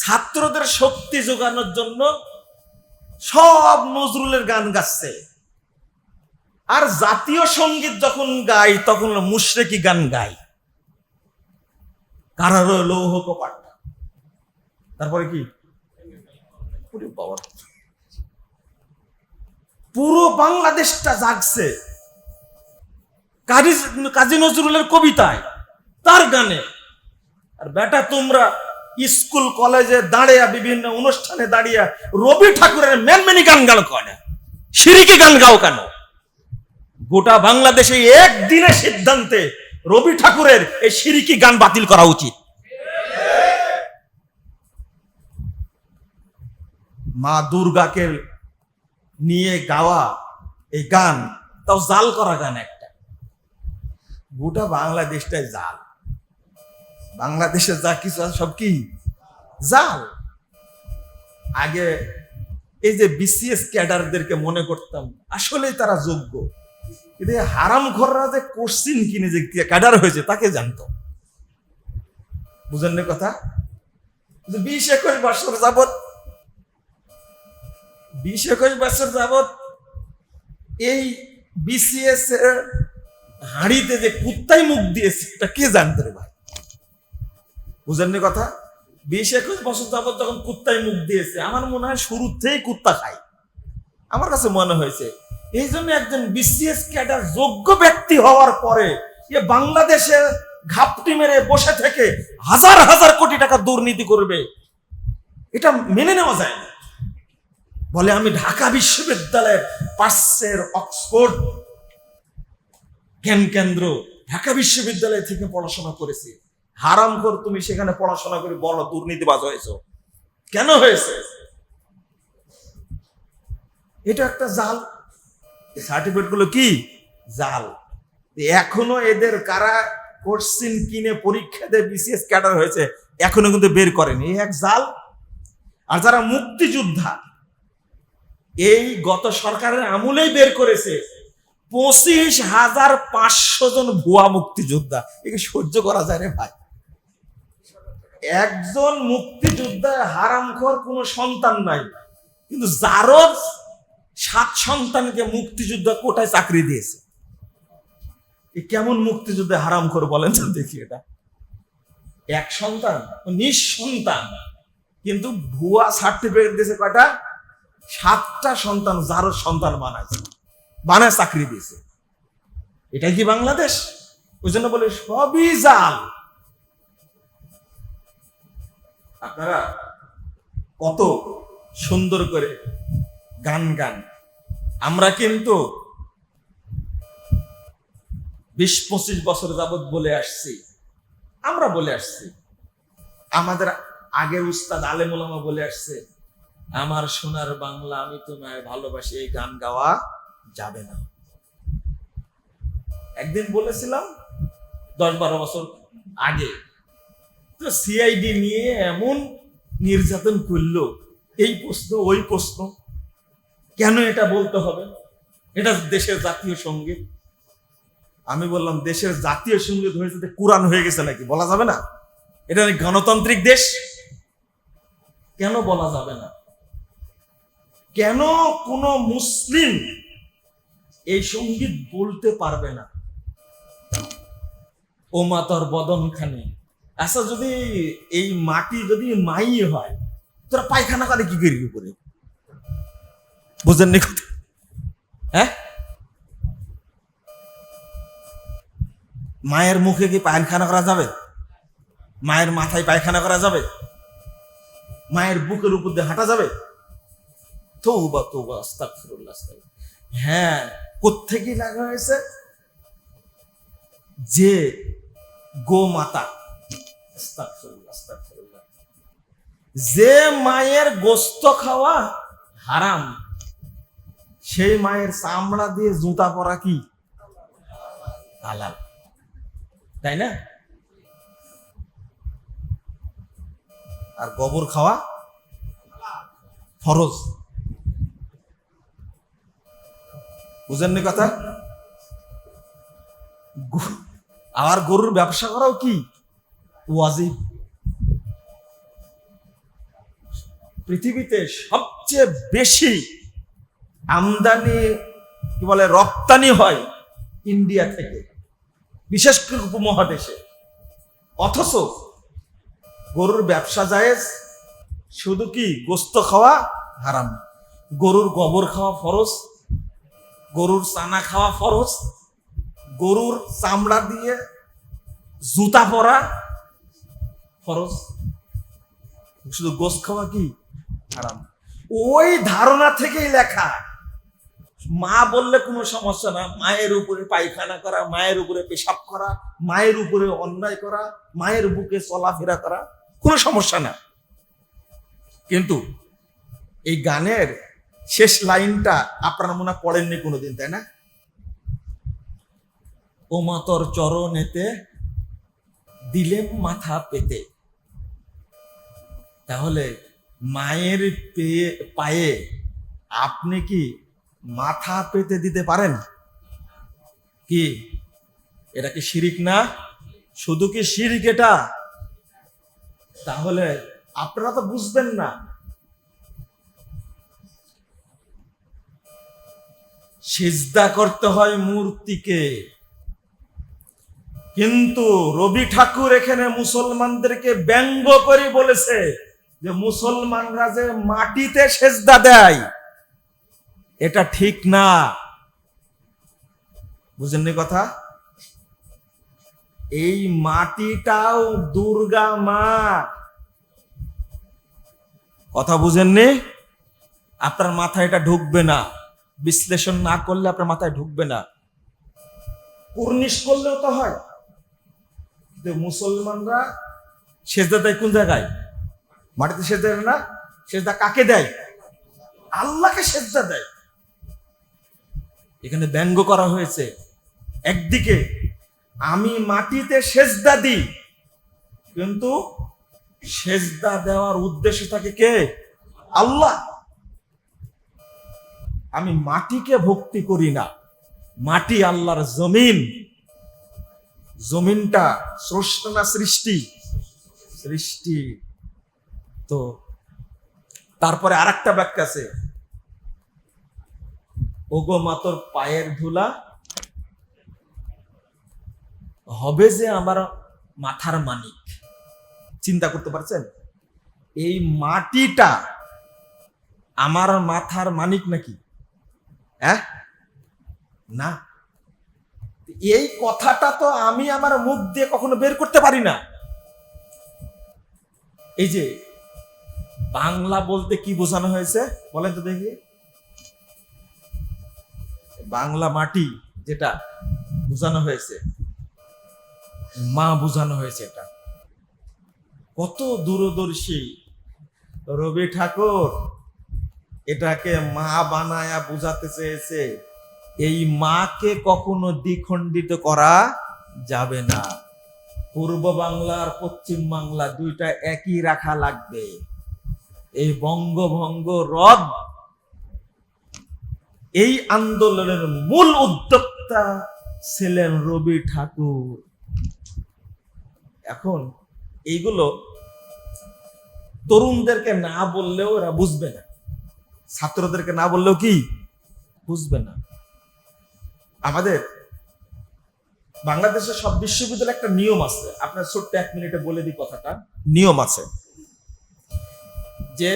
ছাত্রদের শক্তি যোগানোর জন্য সব নজরুলের গান গাচ্ছে। আর জাতীয় সংগীত যখন গাই, তখন মুশরেকি গান গাই। কারার লৌহ কপাট? তারপরে কি? পুরো বাংলাদেশটা জাগছে। কাজী নজরুলের কবিতায়, তার গানে। আর বেটা, তোমরা স্কুল, কলেজে দাঁড়িয়ে, বিভিন্ন অনুষ্ঠানে দাঁড়িয়ে রবি ঠাকুরের মেনমেনি গান গান কেন সিরিকি গান গাও কেন? গোটা বাংলাদেশে একদিনের সিদ্ধান্তে রবি ঠাকুরের এই সিরিকি গান বাতিল করা উচিত। মা দুর্গাকে নিয়ে গাওয়া এই গান, তাও জাল করা গান একটা। গোটা বাংলাদেশটাই জাল। বাংলাদেশে যা কিছু আছে, সব কি? জাল। আগে এই যে বিসিএস ক্যাডারদেরকে মনে করতাম, আসলেই তারা যোগ্য। কিন্তু হারাম ঘররা যে কোশ্চিন কিনে যে ক্যাডার হয়েছে, তাকে জানতো। বুঝেন কথা? বিশ একুশ বছর যাবত বিশ একুশ বছর যাবত এই বিসিএস এর হাঁড়িতে যে কুত্তাই মুখ দিয়েছে, এটা কে জানতো রে ভাই? বুঝেন না কথা? বিশ একুশ বছর যাবত যখন কুত্তায় মুখ দিয়েছে, আমার মনে হয় শুরুতেই কুত্তা খায়। আমার কাছে মনে হয়েছে, এই জন্য একজন বিসিএস ক্যাডার যোগ্য ব্যক্তি হওয়ার পরে এ বাংলাদেশে ঘাপটি মেরে বসে থেকে হাজার হাজার কোটি টাকা দুর্নীতি করবে। এটা মেনে নেওয়া যায় না। বলে আমি ঢাকা বিশ্ববিদ্যালয়ের পাশের অক্সফোর্ড জ্ঞান কেন্দ্র ঢাকা বিশ্ববিদ্যালয় থেকে পড়াশোনা করেছি। হারাম কর তুমি সেখানে পড়াশোনা করে বলো দুর্নীতিবাজ হয়েছ। কেন হয়েছে? এটা একটা জাল। সার্টিফিকেটগুলো কি? জাল। এখনও এদের কারা কোশ্চিন কিনে পরীক্ষা দিয়ে বিসিএস ক্যাডার হয়েছে, এখনও কিন্তু বের করেনি। এই এক জাল। আর যারা মুক্তিযোদ্ধা, এই গত সরকারের আমলেই বের করেছে পঁচিশ হাজার পাঁচশো জন ভুয়া মুক্তিযোদ্ধা। একে সহ্য করা যায় রে ভাই। একজন মুক্তিযোদ্ধা হারামখোর কোনো সন্তান নাই। কিন্তু যারও সাত সন্তানকে মুক্তিযোদ্ধা কোটায় চাকরি দিয়েছে, এ কেমন মুক্তিযুদ্ধে হারাম করে বলেন তো দেখি এটা। এক সন্তান, নিঃসন্তান, কিন্তু ভুয়া সার্টিফিকেট দিয়েছে কয়টা? সাতটা সন্তান যারও সন্তান বানাইছে বানায় চাকরি দিয়েছে। এটাই কি বাংলাদেশ? ওই জন্য বলে সবই জাল। আপনারা কত সুন্দর করে গান গান। আমরা কিন্তু বিশ পঁচিশ বছর যাবত বলে আসছি। আমরা বলে আসছি। আমাদের আগের উস্তাদ আলেমুলামা বলে আসছে, আমার সোনার বাংলা আমি তোমায় ভালোবাসি, এই গান গাওয়া যাবে না। একদিন বলেছিলাম, দশ বারো বছর আগে তো সিআইডি নিয়ে এমন নির্যাতন করল, এই প্রশ্ন, ওই প্রশ্ন। কেন এটা বলতে হবে? এটা দেশের জাতীয় সংগীত। আমি বললাম, দেশের জাতীয় সংগীত হয়েছে কোরআন হয়ে গেছে নাকি? বলা যাবে না? এটা গণতান্ত্রিক দেশ? কেন বলা যাবে না? কেন কোন মুসলিম এই সংগীত বলতে পারবে না? ও মাতার বদন খানে আচ্ছা যদি এই মাটি যদি মাই হয়, তোরা পায়খানা করে কি করে বুঝেননি কথা? হ্যাঁ? মায়ের মুখে কি পায়খানা করা যাবে? মায়ের মাথায় পায়খানা করা যাবে? মায়ের বুকের উপর দিয়ে হাঁটা যাবে? তৌবা তৌবা, আস্তাগফিরুল্লাহ আস্তাগফিরুল্লাহ। হ্যাঁ কোত্থেকে লাগা হয়েছে? যে গোমাতা। যে মায়ের গোস্ত খাওয়া হারাম, সেই মায়ের চামড়া দিয়ে জুতা পরা কি? হালাল। তাই না? আর গোবর খাওয়া ফরজ। বুঝেননি কথা? আর গরুর ব্যবসা করাও কি? ওয়াজিব। পৃথিবীতে সবচেয়ে বেশি আমদানি, কি বলে, রপ্তানি হয় ইন্ডিয়া থেকে, বিশেষ করে উপমহাদেশে। অথচ গরুর ব্যবসা জায়েজ, শুধু কি গোস্ত খাওয়া হারাম? গরুর গোবর খাওয়া ফরজ, গরুর চানা খাওয়া ফরজ, গরুর চামড়া দিয়ে জুতা পরা ফরজ শুধু গোস্ত খাওয়া কি? হারাম। ওই ধারণা থেকেই লেখা। মা বললে কোনো সমস্যা না। মায়ের উপরে পায়খানা করা মায়ের উপরে পেশাব করা মায়ের উপরে অন্যায় করা মায়ের বুকে চলাফেরা করা কোনো সমস্যা না। কিন্তু এই গানের শেষ লাইনটা আপনার মনে পড়েননি কোনোদিন তাই না? ও মাতর চরণেতে দিলেম মাথা পেতে। তাহলে মায়ের পেয়ে- পায়ে আপনি কি মাথা পেতে দিতে পারেন? কি? এটা কি শিরিক না? শুধু কি শিরিক এটা? তাহলে আপনারা তো বুঝবেন না। সিজদা করতে হয় মূর্তিকে। কিন্তু রবি ঠাকুর এখানে মুসলমানদেরকে ব্যঙ্গ করে বলেছে। যে মুসলমানরা যে মাটিতে সেজদা দেয়, এটা ঠিক না। বুঝেননি কথা? এই মাটিটাও দুর্গা মা। কথা বুঝেননি? আপনার মাথায় এটা ঢুকবে না। বিশ্লেষণ না করলে আপনার মাথায় ঢুকবে না। কুর্নিশ করলেও তো হয়। মুসলমানরা সেজদা দেয় কোন জায়গায়? মাটিতে সেজদা দেয় না সেজদা কাকে দেয়? আল্লাহকে সেজদা দেয়। এখানে ব্যঙ্গ করা হয়েছে। একদিকে, আমি মাটিতে সেজদা দিই, কিন্তু সেজদা দেওয়ার উদ্দেশ্য থাকে কে? আল্লাহ। আমি মাটিকে ভক্তি করি না। মাটি আল্লাহর জমিন। জমিনটা স্রষ্টা না সৃষ্টি? সৃষ্টি। তো তারপরে আর একটা ব্যাখ্যা আছে, ওগো মাতর পায়ের ধুলা হবে যে আমার মাথার মানিক। চিন্তা করতে পারছেন? এই মাটিটা আমার মাথার মানিক নাকি? হ্যাঁ না। এই কথাটা তো আমি আমার মুখ দিয়ে কখনো বের করতে পারি না। এই যে বাংলা বলতে কি বোঝানো হয়েছে? বলেন তো দেখি। বাংলা মাটি যেটা বোঝানো হয়েছে, মা বোঝানো হয়েছে এটা। কত দূরদর্শী। রবি ঠাকুর, এটাকে মা বানায়া বুঝাতে চেয়েছে। এই মাকে কখনো দ্বিখণ্ডিত করা যাবে না। পূর্ব বাংলা আর পশ্চিম বাংলা দুইটা একই রাখা লাগবে। এই বঙ্গভঙ্গ রদ, এই আন্দোলনের মূল উদ্যোক্তা ছিলেন রবি ঠাকুর। এখন এইগুলো তরুণদেরকে না বললেও এরা বুঝবে না। ছাত্রদেরকে না বললেও কি? বুঝবে না। আমাদের বাংলাদেশের সব বিশ্ববিদ্যালয়ে একটা নিয়ম আছে। আপনার ছোট্ট এক মিনিটে বলে দিই কথাটা। নিয়ম আছে। যে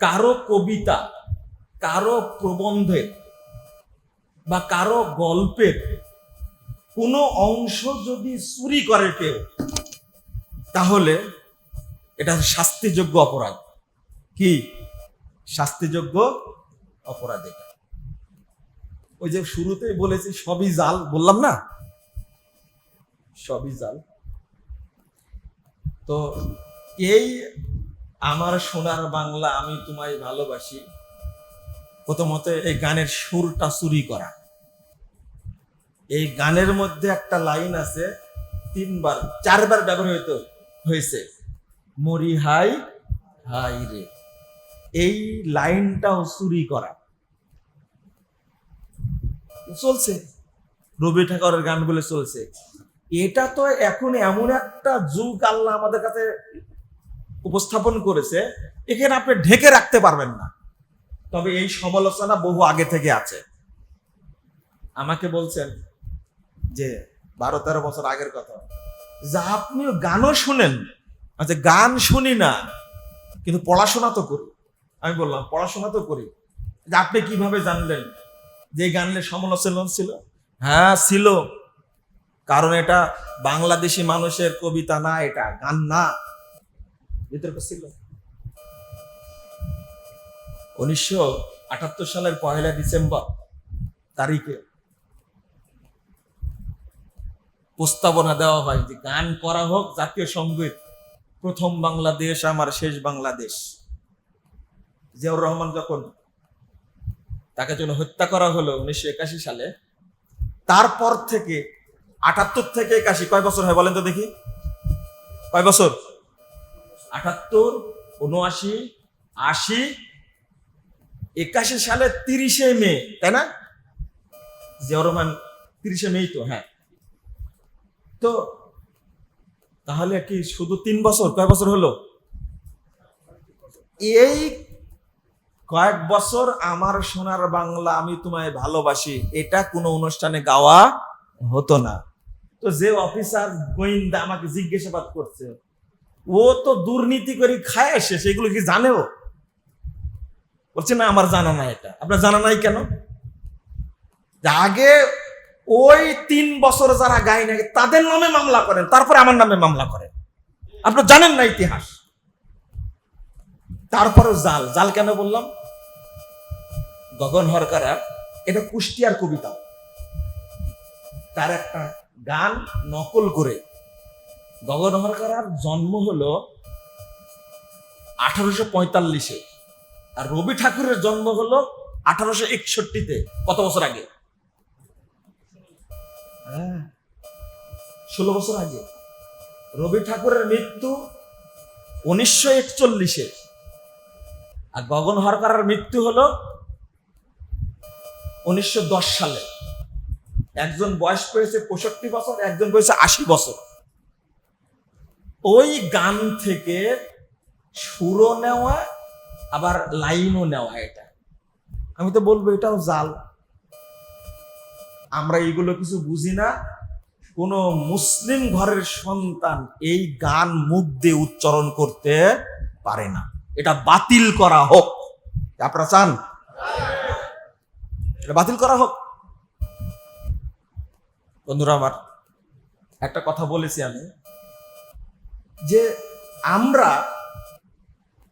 কারও কবিতা, কারও প্রবন্ধের বা কারও গল্পের কোনো অংশ যদি চুরি করে কেউ, তাহলে এটা শাস্তিযোগ্য অপরাধ। কি? শাস্তিযোগ্য অপরাধ এটা। ওই যে শুরুতেই বলেছি, সবই জাল, বললাম না? সবই জাল। তো এই আমার সোনার বাংলা আমি তোমায় ভালোবাসি। প্রথমত এই গানের সুরটা চুরি করা। এই গানের মধ্যে একটা লাইন আছে, তিনবার, চারবার ব্যবহৃত হয়েছে। মরি হাই হাই রে। এই লাইনটাও চুরি করা। চলছে। রবি ঠাকুরের গানগুলো চলছে। এটা তো এখন এমন একটা যুগ, আল্লাহ আমাদের কাছে উপস্থাপন করেছে, এখানে আপনি ঢেকে রাখতে পারবেন না। তবে এই সমালোচনা বহু আগে থেকে আছে। আমাকে বলছেন যে বারো তেরো বছর আগের কথা। যা আপনি গানও শুনেন। আচ্ছা গান শুনি না, কিন্তু পড়াশোনা তো করি। আমি বললাম, পড়াশোনা তো করি। যে আপনি কীভাবে জানলেন যে গানের সমালোচনা ছিল? হ্যাঁ ছিল। কারণ এটা বাংলাদেশি মানুষের কবিতা না, এটা গান না। বিতর্ক ছিল। উনিশশো আটাত্তর সালের পয়লা ডিসেম্বর তারিখে প্রস্তাবনা দেওয়া হয় যে গান করা হোক, জাতীয় সংগীত, প্রথম বাংলাদেশ, আমার শেষ বাংলাদেশ। জিয়াউর রহমান যখন তাকে জন্য হত্যা করা হলো উনিশশো একাশি সালে, তারপর থেকে আটাত্তর থেকে একাশি, কয় বছর হয় বলেন তো দেখি? কয় বছর? আটাত্তর উনআশি আশি একাশি সালে তিরিশে মে। তাই না? জিয়াউর রহমান তিরিশে মেই তো হ্যাঁ। তো তাহলে কি শুধু তিন বছর কয় বছর হলো? এই কয়েক বছর আমার সোনার বাংলা আমি তোমায় ভালোবাসি এটা কোনো অনুষ্ঠানে গাওয়া হতো না। তো যে অফিসার গোয়েন্দা আমাকে জিজ্ঞাসাবাদ করছে ও তো দুর্নীতি করে খায় আসে, সেগুলো কি জানেও? বলছে, না, আমার জানা নাই এটা। আপনার জানা নাই কেন? আগে ওই তিন বছর যারা গায় নাকি, তাদের নামে মামলা করেন, তারপরে আমার নামে মামলা করেন। আপনার জানেন না ইতিহাস। তারপরও জাল। জাল কেন বললাম? গগন হরকারা, এটা কুষ্টিয়ার কবিতা। তার একটা গান নকল করে গগন হরকারার জন্ম হলো আঠারোশো পঁয়তাল্লিশে। আর রবি ঠাকুরের জন্ম হলো আঠারোশো একষট্টিতে, কত বছর আগে? হ্যাঁ ষোলো বছর আগে। রবি ঠাকুরের মৃত্যু উনিশশো একচল্লিশে। আর গগন হরকারের মৃত্যু হলো উনিশশো সালে। একজন বয়স পেয়েছে পঁয়ষট্টি বছর, একজন পেয়েছে আশি বছর। ওই গান থেকে সুরও নেওয়া, আবার লাইনও নেওয়া এটা। আমি তো বলব, এটাও জাল। আমরা এইগুলো কিছু বুঝি না। কোন মুসলিম ঘরের সন্তান এই গান মুখ দিয়ে উচ্চারণ করতে পারে না। এটা বাতিল করা হোক। আপনারা চান? এটা বাতিল করা হোক। বন্ধুরা, আমার একটা কথা বলেছি আমি। যে আমরা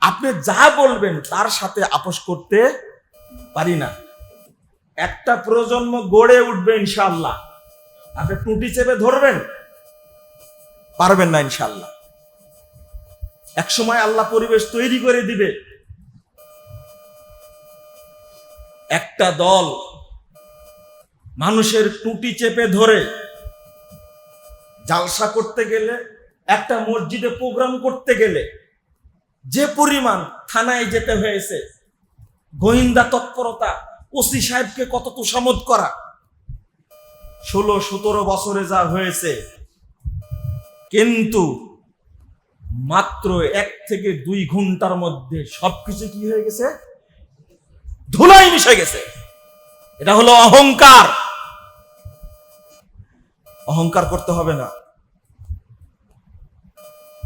আপনি যা বলবেন তার সাথে আপোষ করতে পারি না। একটা প্রজন্ম গড়ে উঠবে ইনশাল্লাহ আপনি টুটি চেপে ধরবেন? পারবেন না ইনশাল্লাহ এক সময় আল্লাহ পরিবেশ তৈরি করে দিবে। একটা দল মানুষের টুটি চেপে ধরে, জালসা করতে গেলে একটা মসজিদে প্রোগ্রাম করতে গেলে যে পরিমাণ থানায় যেতে হয়েছে, গোয়েন্দা তৎপরতা, ওসি সাহেবকে কত তোষামত করা, ষোলো, সতেরো বছরে যা হয়েছে, কিন্তু মাত্র এক থেকে দুই ঘণ্টার মধ্যে সবকিছু কি হয়ে গেছে? ধুলাই মিশে গেছে। এটা হলো অহংকার। অহংকার করতে হবে না।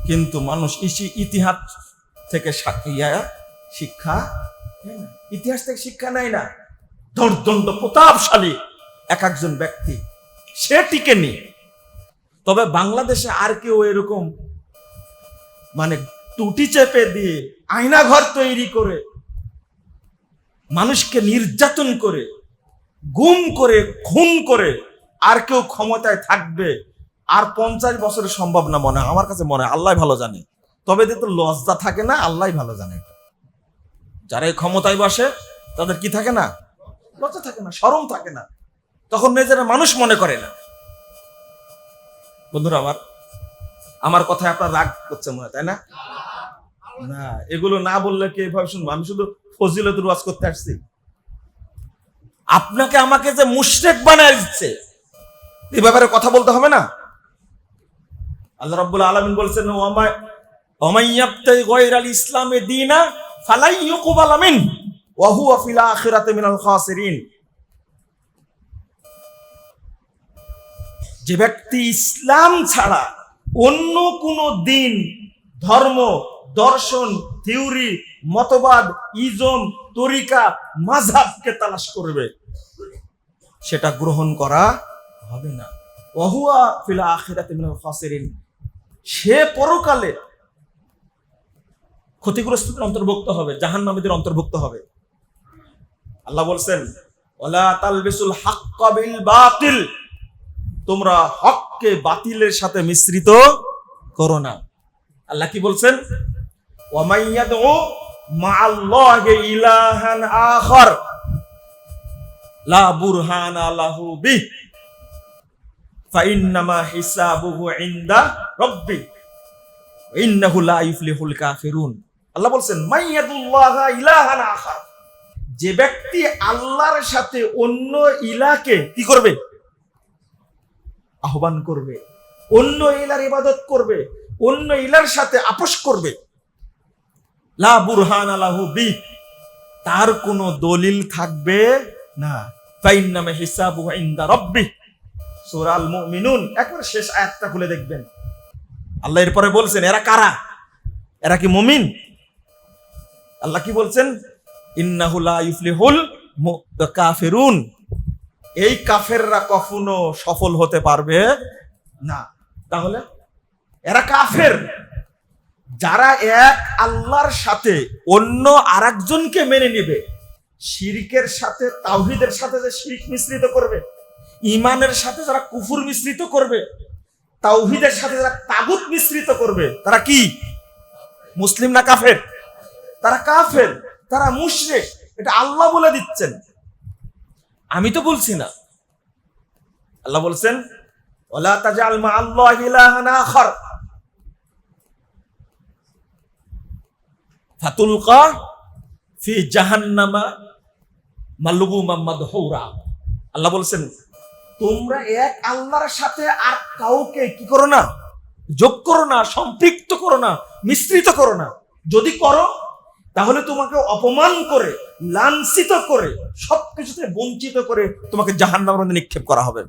কিন্তু মানুষ ইসি- ইতিহাস থেকে শিক্ষা ইতিহাস থেকে শিক্ষা নেয় না। দর্দণ্ড প্রতাপশালী এক একজন ব্যক্তি, সে টিকে নি। তবে বাংলাদেশে আর কেউ এরকম মানে টুটি চেপে দিয়ে আয়না ঘর তৈরি করে, মানুষকে নির্যাতন করে, গুম করে, খুন করে, আর কেউ ক্ষমতায় থাকবে আর পঞ্চাশ বছরের সম্ভব না মনে হয়। আমার কাছে মনে হয় আল্লাহ ভালো জানে। তবে এতে তো লজ্জা থাকে না আল্লাহ ভালো জানে। যারা এই ক্ষমতায় বসে, তাদের কি থাকে না? লজ্জা থাকে না শরম থাকে না। তখন নিজেরা মানুষ মনে করে না। বন্ধুরা, আমার আমার কথায় আপনার রাগ করছে মনে তাই না? না, এগুলো না বললে কি এভাবে শুনব? আমি শুধু ফজিলত ওয়াজ করতে আসছি। আপনাকে আমাকে যে মুশরেক বানায় দিচ্ছে, এ ব্যাপারে কথা বলতে হবে না? আল্লাহ রাব্বুল আলামিন বলছেন ইসলামে ফালাই মিনাল খাসিরিন। যে ব্যক্তি ইসলাম ছাড়া অন্য কোনো দিন, ধর্ম, দর্শন, থিওরি, মতবাদ, ইজম, তরিকা মাঝহাবকে তালাশ করবে। সেটা গ্রহণ করা হবে না। ওহুয়া ফিল আখিরাতি মিনাল খাসিরিন। সে পরকালে ক্ষতিগ্রস্তদের অন্তর্ভুক্ত হবে, জাহান্নামীদের অন্তর্ভুক্ত হবে। আল্লাহ বলছেন ওলা তালবিসুল হাক্কা বাতিল। তোমরা হককে বাতিলের সাথে মিশ্রিত করো না। আল্লাহ কি বলছেন? ওয়ামাইয়াদউ ইলাহান লা ফাইন্নামা হিসাবুহু ইনদা রাব্বি, ইন্নাহু লা ইফলিহুল কাফিরুন। আল্লাহ বলছেন, মাইয়াদুল্লাহা ইলাহান আখার। যে ব্যক্তি আল্লাহর সাথে অন্য ইলাকে কি করবে? আহ্বান করবে। অন্য ইলার ইবাদত করবে। অন্য ইলার সাথে আপোষ করবে। লা বুরহান আলাহু বি, তার কোনো দলিল থাকবে না। ফাইন নামে হিসাবু ইনদা রব্বি সূরা আল মুমিনুন একবার শেষ আয়াতটা খুলে দেখবেন। আল্লাহ এরপরে বলছেন, এরা কারা? এরা কি মুমিন? আল্লাহ কি বলছেন? ইন্নাহু লা ইফলিহুল মু- কাফিরুন এই কাফেররা কখনো সফল হতে পারবে না। তাহলে? এরা কাফের। যারা এক আল্লাহর সাথে অন্য আরেকজনকে মেনে নেবে, শিরিকের সাথে, তাওহিদের সাথে যে শিরিক মিশ্রিত করবে ইমানের সাথে যারা কুফুর মিশ্রিত করবে, তাওহিদের সাথে যারা তাগুত মিশ্রিত করবে, তারা কি? মুসলিম না কাফের? তারা কাফের, তারা মুশরিক, এটা আল্লাহ বলে দিচ্ছেন। আমি তো বলছি না। আল্লাহ বলছেন ওলা তাজাল মা আল্লাহ ফি জাহান্নামা মালুবুমা মাদহুরা। আল্লাহ বলছেন তোমরা এক আল্লাহর সাথে আর কাউকে কি করো না? যোগ করো না, সম্পৃক্ত করো না, মিশ্রিত করো না। যদি করো, তাহলে তোমাকে অপমান করে, লাঞ্ছিত করে, সবকিছুতে বঞ্চিত করে তোমাকে জাহান্নামের মধ্যে নিক্ষেপ করা হবে।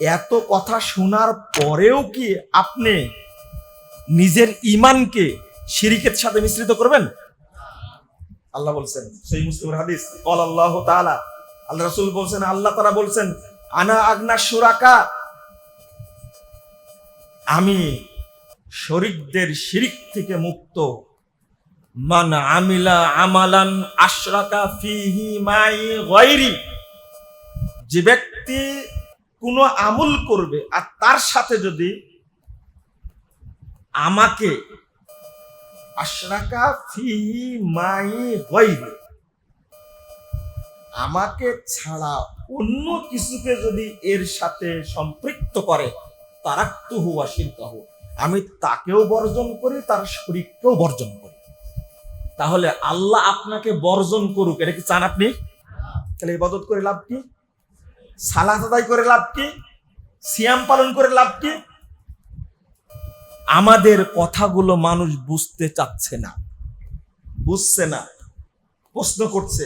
এত কথা শোনার পরেও কি আপনি নিজের ইমানকে শিরিকের সাথে মিশ্রিত করবেন? আল্লাহ বলছেন, সেই মুসলিমের হাদিস, কল আল্লাহ তাআলা আল্লাহ রাসূল বলছেন, আল্লাহ তাআলা বলছেন, আনা আগনা সুরাকা আমি শরিকদের শিরিক থেকে মুক্ত। মান আমিলা আমালান আশরাকা ফিহি মাই গায়রি। যে ব্যক্তি কোনো আমল করবে আর তার সাথে যদি আমাকে আশরাকা ফিহি মাই গায়রি আমাকে ছাড়া অন্য কিছুকে যদি এর সাথে সম্পৃক্ত করে তারাক্তু হুয়া শিরকাহু। আমি তাকেও বর্জন করি, তার শরীরকেও বর্জন করি। তাহলে আল্লাহ আপনাকে বর্জন করুক, এটা কি চান আপনি? তাহলে ইবাদত করে লাভ কি? সালাত আদায় করে লাভ কি? সিয়াম পালন করে লাভ কি? আমাদের কথাগুলো মানুষ বুঝতে চাচ্ছে না, বুঝছে না, প্রশ্ন করছে।